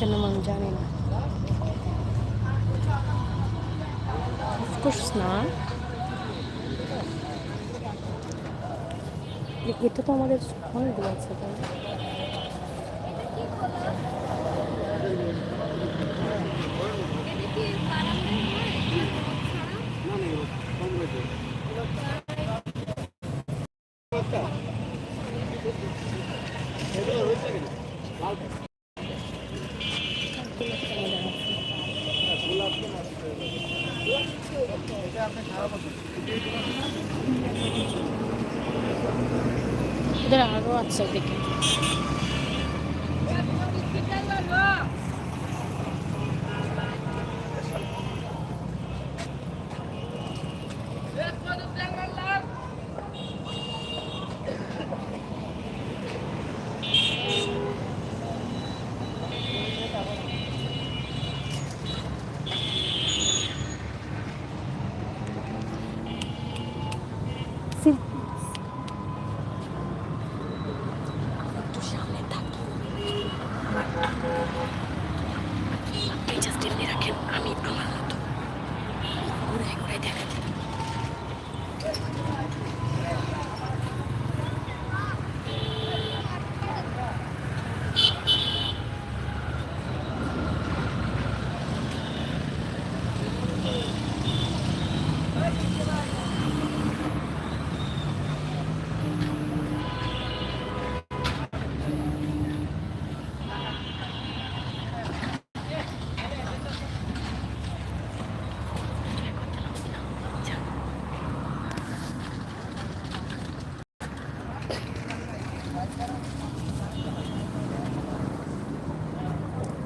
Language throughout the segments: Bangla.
কেন আমি জানি না। অফকোর্স না। এটা তো আমাদের অনেকগুলো আছে তাই না? ওদের আরও আছে দেখে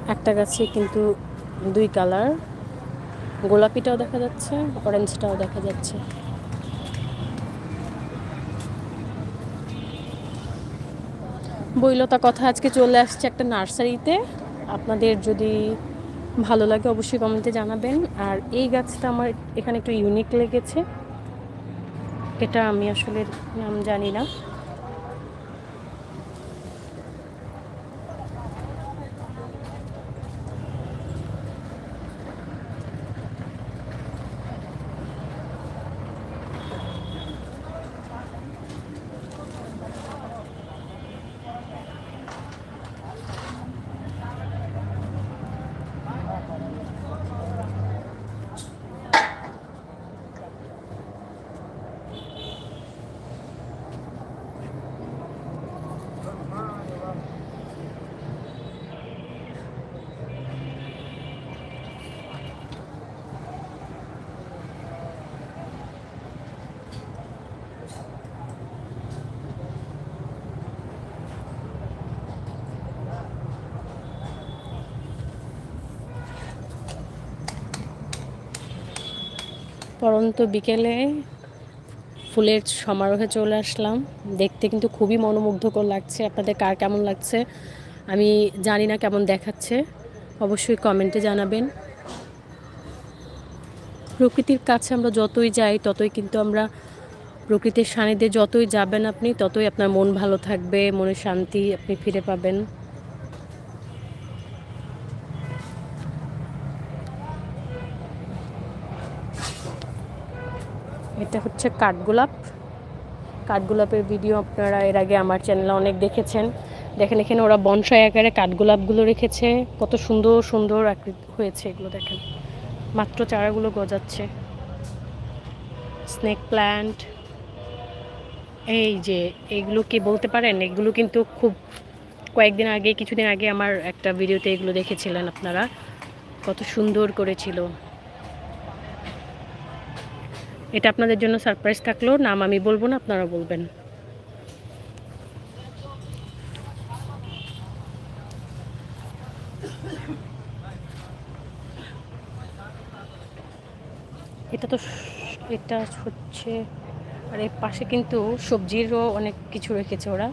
একটা গাছে কিন্তু দুই কালার। গোলাপিটাও দেখা যাচ্ছে, অরেঞ্জটাও দেখা যাচ্ছে। বইলতা কথা আজকে চলে আসছে একটা নার্সারিতে। আপনাদের যদি ভালো লাগে অবশ্যই কমেন্টে জানাবেন। আর এই গাছটা আমার এখানে একটু ইউনিক লেগেছে। এটা আমি আসলে নাম জানি না। পরন্ত বিকেলে ফুলের সমারোহে চলে আসলাম। দেখতে কিন্তু খুবই মনোমুগ্ধকর লাগছে। আপনাদের কার কেমন লাগছে? আমি জানি না কেমন দেখাচ্ছে। অবশ্যই কমেন্টে জানাবেন। প্রকৃতির কাছে আমরা যতই যাই, ততই কিন্তু আমরা প্রকৃতির সান্নিধ্যে যতই যাবেন আপনি, ততই আপনার মন ভালো থাকবে মনে শান্তি আপনি ফিরে পাবেন। এটা হচ্ছে কাঠগোলাপ। কাঠগোলাপের ভিডিও আপনারা এর আগে আমার চ্যানেলে অনেক দেখেছেন। দেখেন, এখানে ওরা বনসাই আকারে কাঠগোলাপগুলো রেখেছে। কত সুন্দর সুন্দর আকৃতি হয়েছে এগুলো দেখেন। মাত্র চারাগুলো গজাচ্ছে। স্নেক প্ল্যান্ট এই যে এগুলো কি বলতে পারেন? এগুলো কিন্তু খুব কয়েকদিন আগে, কিছুদিন আগে আমার একটা ভিডিওতে এগুলো দেখেছিলেন আপনারা। কত সুন্দর করেছিল। এটা আপনাদের জন্য সারপ্রাইজ থাকল নাম আমি বলব না আপনারা বলবেন। এটা তো এটা হচ্ছে, আর এর পাশে কিন্তু সবজিরও অনেক কিছু রেখেছে ওরা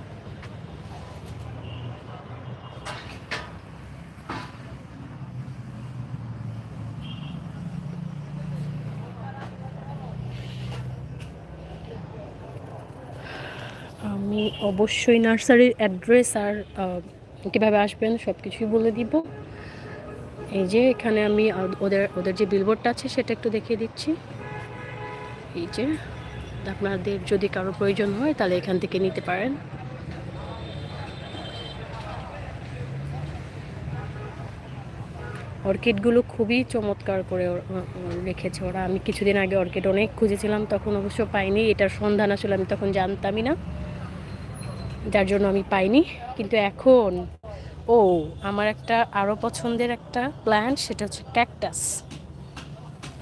আমি অবশ্যই নার্সারির অ্যাড্রেস আর কীভাবে আসবেন সব কিছুই বলে দিব। এই যে এখানে আমি ওদের ওদের যে বিলবোর্ডটা আছে সেটা একটু দেখিয়ে দিচ্ছি। এই যে, আপনাদের যদি কারও প্রয়োজন হয় তাহলে এখান থেকে নিতে পারেন। অর্কিডগুলো খুবই চমৎকার করে রেখেছে ওরা। আমি কিছুদিন আগে অর্কিড অনেক খুঁজেছিলাম, তখন অবশ্য পাইনি। এটার সন্ধান আসলে আমি তখন জানতামই না। যার জন্য আমি পাইনি, কিন্তু এখন, ও, আমার একটা আরও পছন্দের একটা প্ল্যান্ট সেটা হচ্ছে ক্যাকটাস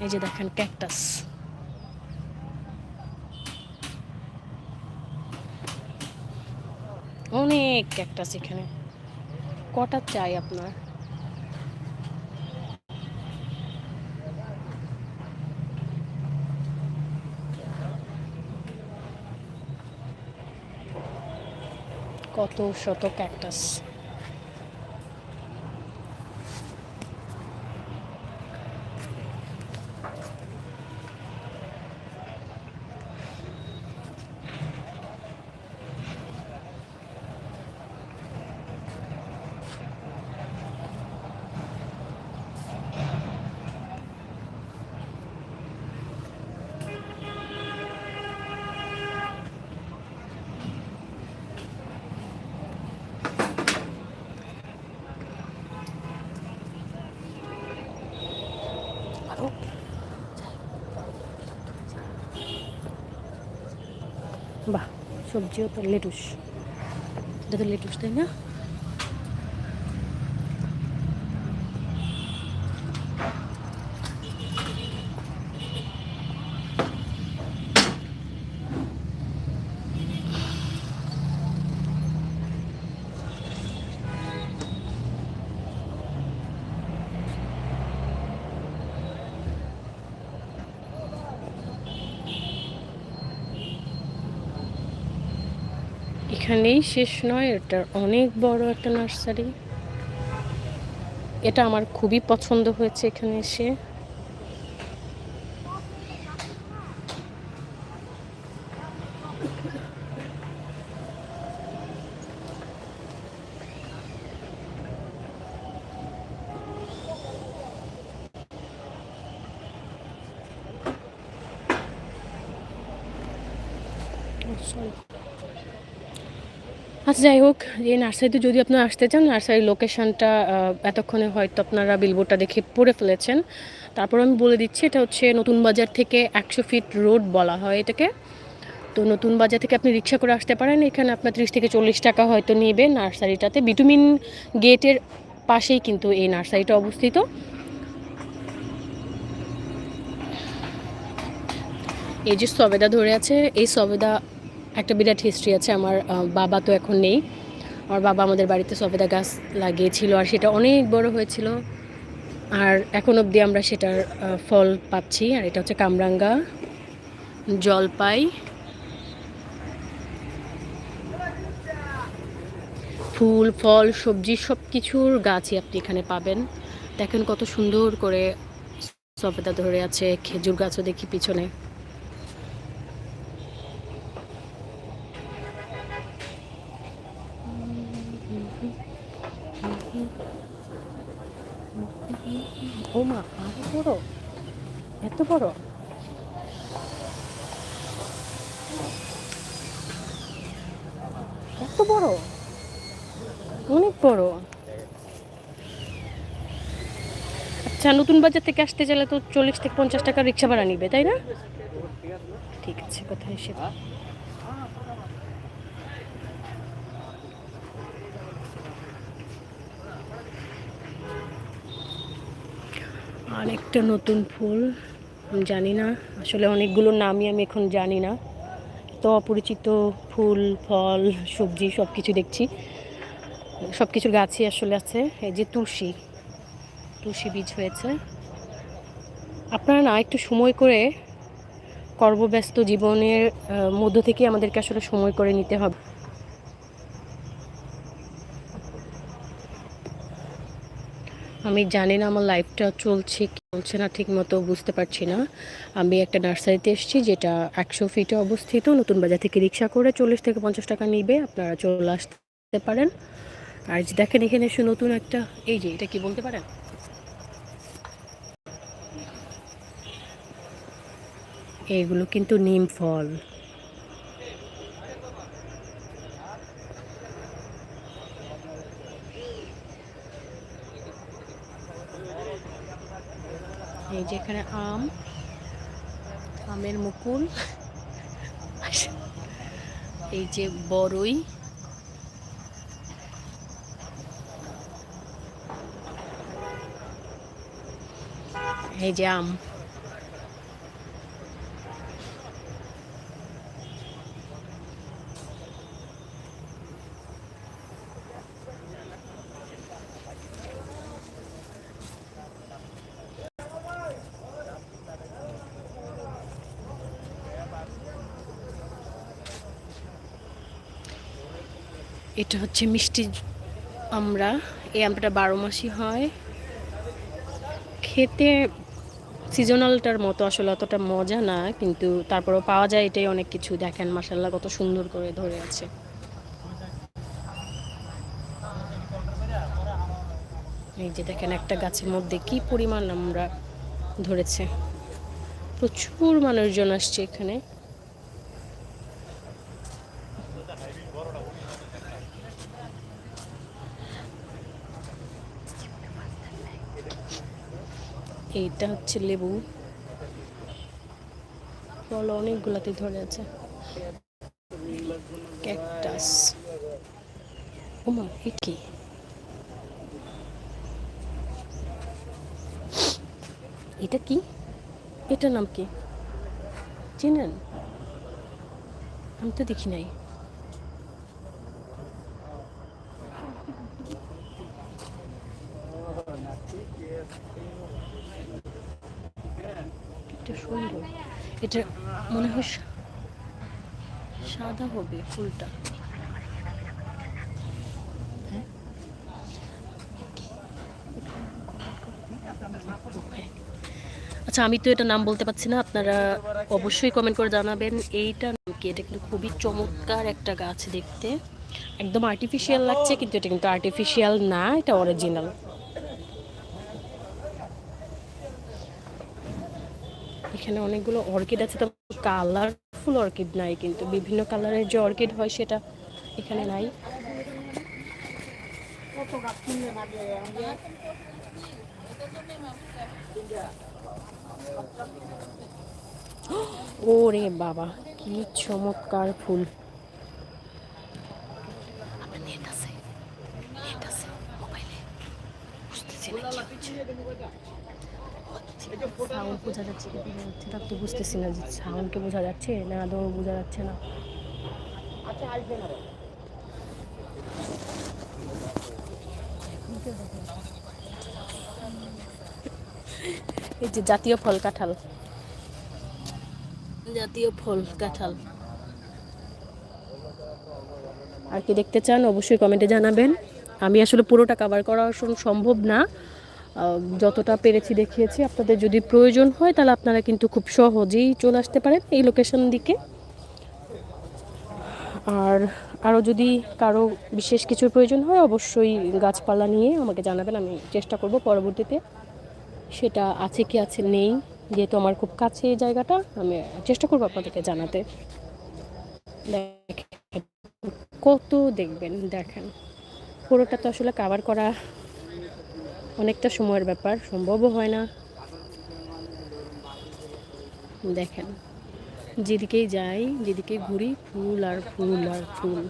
এই যে দেখেন ক্যাকটাস অনেক ক্যাকটাস এখানে। কটা চাই আপনার? কত শত ক্যাকটাস আরও বাহ সবজিও তো লেটুস। এটা তো লেটুস তাই না? এখানেই শেষ নয়, এটা অনেক বড় একটা নার্সারি। এটা আমার খুবই পছন্দ হয়েছে এখানে এসে। আচ্ছা যাই হোক, এই নার্সারিতে যদি আপনারা আসতে চান, নার্সারির লোকেশনটা এতক্ষণে হয়তো আপনারা বিলবোর্ডটা দেখে পড়ে ফেলেছেন। তারপর আমি বলে দিচ্ছি, এটা হচ্ছে নতুন বাজার থেকে একশো ফিট রোড বলা হয় এটাকে। তো নতুন বাজার থেকে আপনি রিক্সা করে আসতে পারেন, এখানে আপনার ত্রিশ থেকে চল্লিশ টাকা হয়তো নেবে নার্সারিটাতে। বিটুমিন গেটের পাশেই কিন্তু এই নার্সারিটা অবস্থিত। এই যে সবেদা ধরে আছে, এই সবেদা একটা বিরাট হিস্ট্রি আছে, আমার বাবা তো এখন নেই। আমার বাবা আমাদের বাড়িতে সবেদা গাছ লাগিয়েছিল আর সেটা অনেক বড় হয়েছিল। আর এখন অবধি আমরা সেটার ফল পাচ্ছি আর এটা হচ্ছে কামরাঙ্গা জলপাই। ফুল, ফল, সবজি সব কিছুর গাছই আপনি এখানে পাবেন। দেখেন কত সুন্দর করে সবেদা ধরে আছে, খেজুর গাছও দেখি পিছনে ও মা আরও বড় এত বড় এত বড়। অনেক বড়। আচ্ছা নতুন বাজার থেকে আসতে গেলে তো চল্লিশ থেকে পঞ্চাশ টাকা রিক্সা ভাড়া নিবে, তাই না? ঠিক আছে, কোথায় এসে আরেকটা নতুন ফুল জানি না। আসলে অনেকগুলো নামই আমি এখন জানি না। তো অপরিচিত ফুল, ফল, সবজি সব কিছু দেখছি। সব কিছুর গাছই আসলে আছে। এই যে তুলসী তুলসী বীজ হয়েছে। আপনারা না একটু সময় করে কর্মব্যস্ত জীবনের মধ্য থেকে আমাদেরকে আসলে সময় করে নিতে হবে। আমি জানি না আমার লাইফটা চলছে চলছে না, ঠিকমতো বুঝতে পারছি না। আমি একটা নার্সারিতে এসেছি যেটা একশো ফিটে অবস্থিত, নতুন বাজার থেকে রিক্সা করে চল্লিশ থেকে পঞ্চাশ টাকা নিবে, আপনারা চলে আসতে পারেন। আর দেখেন, এখানে এসে নতুন একটা, এই যে এটা কি বলতে পারেন? এগুলো কিন্তু নিম ফল। এই যে এখানে আম আমের মুকুল এই যে বড়ই এই যে আম। এটা হচ্ছে মিষ্টি আমরা। এই আমটা বারো মাসই হয়। খেতে সিজনালটার মতো আসলে অতটা মজা না, কিন্তু তারপরেও পাওয়া যায় এটাই অনেক কিছু। দেখেন মাসাল্লাহ কত সুন্দর করে ধরে আছে। এই যে দেখেন একটা গাছের মধ্যে কি পরিমাণ আমরা ধরেছে। প্রচুর মানুষজন আসছে এখানে। এইটা হচ্ছে লেবু। ফল অনেকগুলাতে ধরে আছে। ক্যাকটাস। ওমা, এ কি? এটা কি? এটার নাম কি? চিনেন? আমি তো দেখি নাই এটা সুন্দর এটা মনে হয় সাদা হবে ফুলটা। হ্যাঁ? আচ্ছা আমি তো এটা নাম বলতে পারছি না, আপনারা অবশ্যই কমেন্ট করে জানাবেন। এইটা নাম কি? এটা কিন্তু খুবই চমৎকার একটা গাছ দেখতে। একদম আর্টিফিশিয়াল লাগছে, কিন্তু এটা কিন্তু আর্টিফিশিয়াল না, এটা অরিজিনাল এখানে অনেকগুলো অর্কিড আছে, তো কালারফুল অর্কিড নাই কিন্তু, বিভিন্ন কালারের যে অর্কিড হয় সেটা এখানে নাই। ওরে বাবা, কি চমৎকার ফুল। মোবাইলে। না হচ্ছে সাউন্ড বোঝা যাচ্ছে কি বোঝা যাচ্ছে না তো বুঝতেছি না যে সাউন্ডকে বোঝা যাচ্ছে না, আদৌ বোঝা যাচ্ছে না। এই যে জাতীয় ফল কাঁঠাল। জাতীয় ফল কাঁঠাল। আর কি দেখতে চান অবশ্যই কমেন্টে জানাবেন। আমি আসলে পুরোটা কভার করা সম্ভব না। যতটা পেরেছি দেখিয়েছি, আপনাদের যদি প্রয়োজন হয়, তাহলে আপনারা কিন্তু খুব সহজেই চলে আসতে পারেন এই লোকেশন দিকে। আর আরও যদি কারও বিশেষ কিছুর প্রয়োজন হয়, অবশ্যই গাছপালা নিয়ে আমাকে জানাবেন, আমি চেষ্টা করব পরবর্তীতে। সেটা আছে কি আছে নেই, যেহেতু আমার খুব কাছে এই জায়গাটা, আমি চেষ্টা করব আপনাদেরকে জানাতে। কত দেখবেন, দেখেন। পুরোটা তো আসলে কাভার করা অনেকটা সময়ের ব্যাপার, সম্ভবও হয় না। দেখেন, যেদিকেই যাই, যেদিকে ঘুরি, ফুল আর ফুল আর ফুল।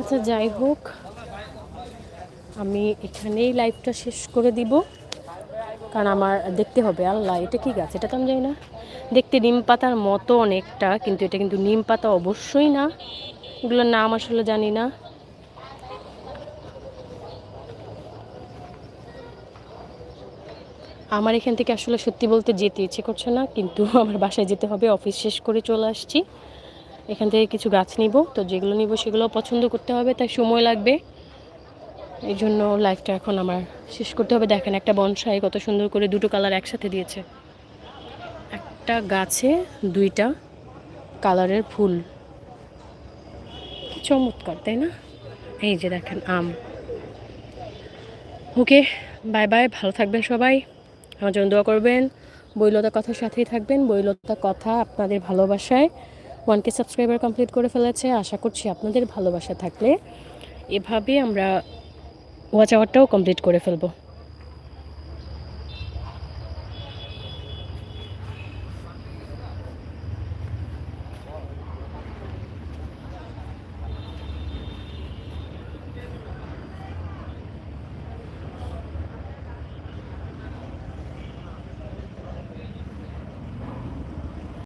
আচ্ছা যাই হোক, আমি এখানেই লাইভটা শেষ করে দিব। কারণ আমার দেখতে হবে, আল্লাহ, এটা কি গাছ? এটা তো আমি জানি না। দেখতে নিম পাতার মতো অনেকটা, কিন্তু এটা কিন্তু নিম পাতা অবশ্যই না। এগুলোর নাম আসলে জানি না। আমার এখান থেকে আসলে সত্যি বলতে যেতে ইচ্ছে করছে না, কিন্তু আমার বাসায় যেতে হবে, অফিস শেষ করে চলে আসছি। এখান থেকে কিছু গাছ নিব, তো যেগুলো নিব সেগুলো পছন্দ করতে হবে, তাই সময় লাগবে। এই জন্য লাইফটা এখন আমার শেষ করতে হবে। দেখেন একটা বনসাই কত সুন্দর করে দুটো কালার একসাথে দিয়েছে। একটা গাছে দুইটা কালারের ফুল। চমৎকার, তাই না? এই যে দেখেন আম। ওকে, বাই বাই, ভালো থাকবেন সবাই। আমার জন্য দোয়া করবেন। বইলতা কথার সাথেই থাকবেন। বইলতা কথা আপনাদের ভালোবাসায়। ওয়ানকে সাবস্ক্রাইবার কমপ্লিট করে ফেলেছে। আশা করছি আপনাদের ভালোবাসা থাকলে এভাবে আমরা ওয়াচ আওয়ারটাও কমপ্লিট করে ফেলব।